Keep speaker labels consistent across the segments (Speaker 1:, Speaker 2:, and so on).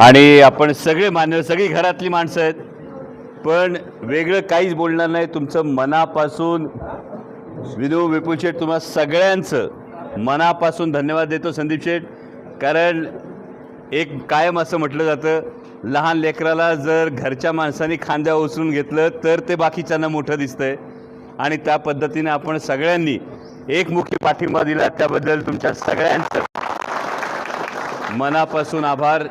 Speaker 1: आणि आपण सगळे मान्य सगळी घरातली माणसं आहेत. पण वेगळं काहीच बोलणार नाही. तुमचं मनापासून विनू विपुल शेठ तुम्हा सगळ्यांचं मनापासून धन्यवाद देतो संदीप शेठ. कारण एक कायम असं म्हटलं जातं लहान लेकराला जर घरच्या माणसांनी खांद्या उचलून घेतलं तर ते बाकीच्यांना मोठं दिसतंय. आणि त्या पद्धतीने आपण सगळ्यांनी एकमुखी पाठिंबा दिला त्याबद्दल तुमच्या सगळ्यांचं मनापासून आभार.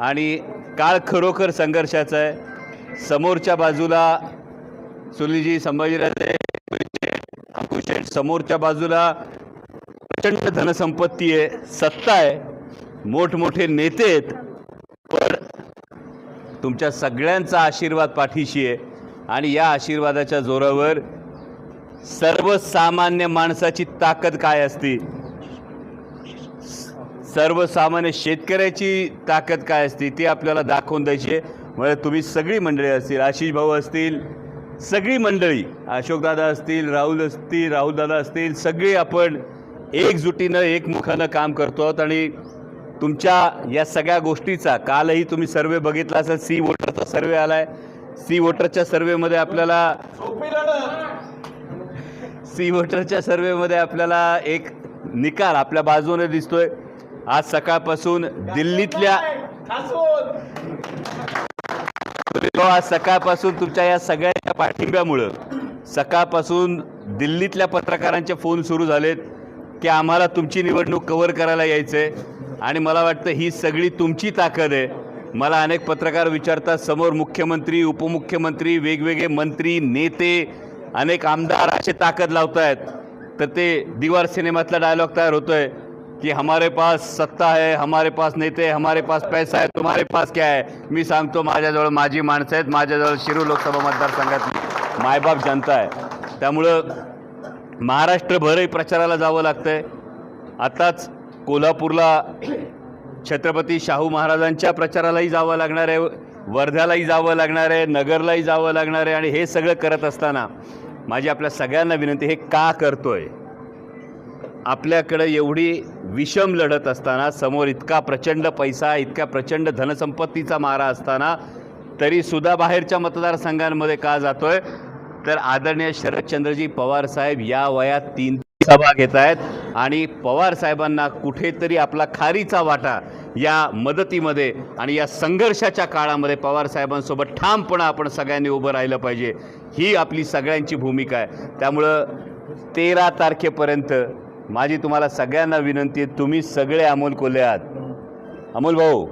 Speaker 1: आणि काळ खरोखर संघर्षाचा आहे. समोरच्या बाजूला सुनीलजी संभाजीराजे अंकुशेठ समोरच्या बाजूला प्रचंड धनसंपत्ती आहे सत्ता आहे मोठमोठे नेते आहेत पण तुमच्या सगळ्यांचा आशीर्वाद पाठीशी आहे. आणि या आशीर्वादाच्या जोरावर सर्वसामान्य माणसाची ताकद काय असती? सर्वसामान्य शेतकऱ्याची ताकद काय असते ती आपल्याला दाखवून द्यायची आहे. म्हणजे तुम्ही सगळी मंडळी असतील आशिष भाऊ असतील सगळी मंडळी अशोकदादा असतील राहुल असतील राहुलदादा असतील सगळी आपण एकजुटीनं एकमुखानं काम करतो आहोत. आणि तुमच्या या सगळ्या गोष्टीचा कालही तुम्ही सर्वे बघितला असेल सी वोटरचा सर्वे आला आहे सी वोटरच्या सर्वेमध्ये आपल्याला सी वोटरच्या सर्वेमध्ये आपल्याला एक निकाल आपल्या बाजूने दिसतोय. आज सकाळपासून दिल्लीतल्या आज सकाळपासून तुमच्या या सगळ्या पाठिंब्यामुळं सकाळपासून दिल्लीतल्या पत्रकारांचे फोन सुरू झालेत की आम्हाला तुमची निवडणूक कव्हर करायला यायचं आहे आणि मला वाटतं ही सगळी तुमची ताकद आहे. मला अनेक पत्रकार विचारतात समोर मुख्यमंत्री उपमुख्यमंत्री वेगवेगळे मंत्री नेते अनेक आमदार असे ताकद लावत आहेत तर ते दिवार सिनेमातला डायलॉग तयार होतोय. कि हमारे पास सत्ता है हमारे पास नेते हैं, हमारे पास पैसा है तुम्हारे पास क्या है? मी सांगतो माझ्याजवळ माझी माणसं आहेत माझ्याजवळ शिरू लोकसभा मतदारसंघातली मायबाप जनता आहे. त्यामुळं महाराष्ट्रभरही प्रचाराला जावं लागतं आहे आताच कोल्हापूरला छत्रपती शाहू महाराजांच्या प्रचारालाही जावं लागणार आहे वर्ध्यालाही जावं लागणार आहे नगरलाही जावं लागणार आहे आणि हे सगळं करत असताना माझी आपल्या सगळ्यांना विनंती हे का करतो आहे आपल्याकडं एवढी विषम लढत असताना समोर इतका प्रचंड पैसा इतक्या प्रचंड धनसंपत्तीचा मारा असताना तरीसुद्धा बाहेरच्या मतदारसंघांमध्ये का जातो आहे तर आदरणीय शरदचंद्रजी पवार साहेब या वयात तीन सभा घेत आहेत आणि पवार साहेबांना कुठेतरी आपला खारीचा वाटा या मदतीमध्ये आणि या संघर्षाच्या काळामध्ये पवार साहेबांसोबत ठामपणा आपण सगळ्यांनी उभं राहिलं पाहिजे. ही आपली सगळ्यांची भूमिका आहे. त्यामुळं तेरा तारखेपर्यंत माझी तुम्हाला सगळ्यांना विनंती आहे तुम्ही सगळे अमोल कोल्हे आहात. अमोल भाऊ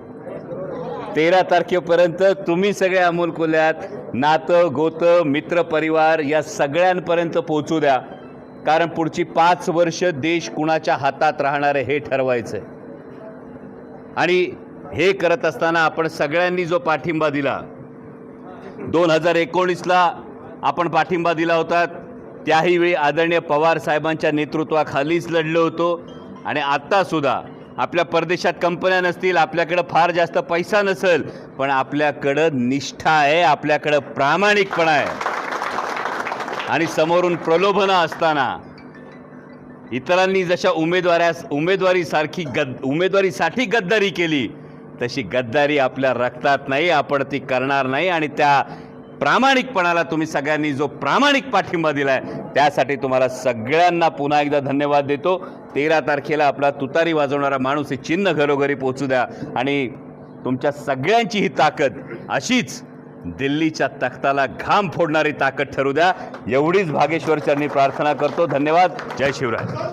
Speaker 1: तेरा तारखेपर्यंत तुम्ही सगळे अमोल कोल्हे आहात. नातं गोतं मित्र परिवार या सगळ्यांपर्यंत पोहोचू द्या. कारण पुढची पाच वर्ष देश कुणाच्या हातात राहणार आहे हे ठरवायचं आहे आणि हे करत असताना आपण सगळ्यांनी जो पाठिंबा दिला दोन हजार एकोणीसला आपण पाठिंबा दिला होता. त्याही वेळी आदरणीय पवार साहेबांच्या नेतृत्वाखालीच लढलो होतो. आणि आत्तासुद्धा आपल्या परदेशात कंपन्या नसतील आपल्याकडं फार जास्त पैसा नसेल पण आपल्याकडं निष्ठा आहे आपल्याकडं प्रामाणिकपणा आहे. आणि समोरून प्रलोभनं असताना इतरांनी जशा उमेदवाऱ्यास उमेदवारीसारखी गद उमेदवारीसाठी गद्दारी केली तशी गद्दारी आपल्या रक्तात नाही आपण ती करणार नाही. आणि त्या प्रामाणिकपणाला तुम्ही सगळ्यांनी जो प्रामाणिक पाठिंबा दिला आहे त्यासाठी तुम्हाला सगळ्यांना पुन्हा एकदा धन्यवाद देतो. तेरा तारखेला आपला तुतारी वाजवणारा माणूस हे चिन्ह घरोघरी पोचू द्या. आणि तुमच्या सगळ्यांची ही ताकद अशीच दिल्लीच्या तख्ताला घाम फोडणारी ताकद ठरू द्या. एवढीच भागेश्वरचरणी प्रार्थना करतो. धन्यवाद. जय शिवराज